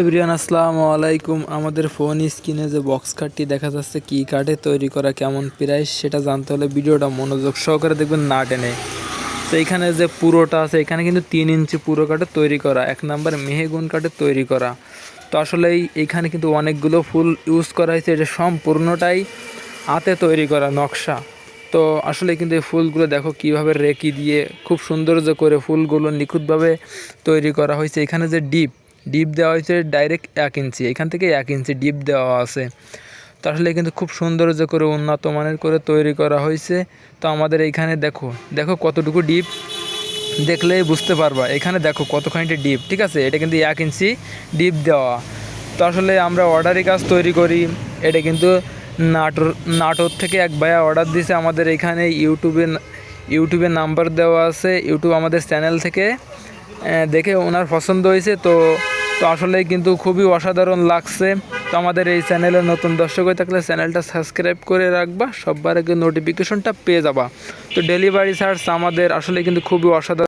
Everyone আসসালামু আলাইকুম। আমাদের ফোন স্ক্রিনে যে বক্স কার্ডটি দেখা যাচ্ছে কি কার্ডে তৈরি করা কেমন প্রাইস সেটা জানতে হলে ভিডিওটা মনোযোগ সহকারে দেখবেন, না টেনে। তো এখানে যে পুরোটা আছে, এখানে কিন্তু তিন ইঞ্চি পুরো কাঠে তৈরি করা, এক নাম্বার মেহেগুন কাঠে তৈরি করা। তো আসলে এইখানে কিন্তু অনেকগুলো ফুল ইউজ করা হয়েছে, এটা সম্পূর্ণটাই হাতে তৈরি করা নকশা। তো আসলে কিন্তু এই ফুলগুলো দেখো কীভাবে রেকি দিয়ে খুব সৌন্দর্য করে ফুলগুলো নিখুঁতভাবে তৈরি করা হয়েছে। এখানে যে ডিপ ডিপ দেওয়া হয়েছে ডাইরেক্ট এক ইঞ্চি, এখান থেকে এক ইঞ্চি ডিপ দেওয়া আছে। তো আসলে কিন্তু খুব সৌন্দর্য করে উন্নত মানের করে তৈরি করা হয়েছে। তো আমাদের এইখানে দেখো দেখো কতটুকু ডিপ, দেখলেই বুঝতে পারবা। এখানে দেখো কতখানিটা ডিপ, ঠিক আছে? এটা কিন্তু এক ইঞ্চি ডিপ দেওয়া। তো আসলে আমরা অর্ডারি কাজ তৈরি করি। এটা কিন্তু নাটোর নাটোর থেকে এক ভাইয়া অর্ডার দিয়েছে আমাদের এখানে ইউটিউবে ইউটিউবে নাম্বার দেওয়া আছে। ইউটিউব আমাদের চ্যানেল থেকে দেখে ওনার পছন্দ হয়েছে। তো তো আসলে কিন্তু খুবই অসাধারণ লাগছে। তো আমাদের এই চ্যানেলে নতুন দর্শক হয়ে থাকলে চ্যানেলটা সাবস্ক্রাইব করে রাখবা, সববার আগে নোটিফিকেশনটা পেয়ে যাবা। তো ডেলিভারি চার্জ আমাদের আসলে কিন্তু খুবই অসাধারণ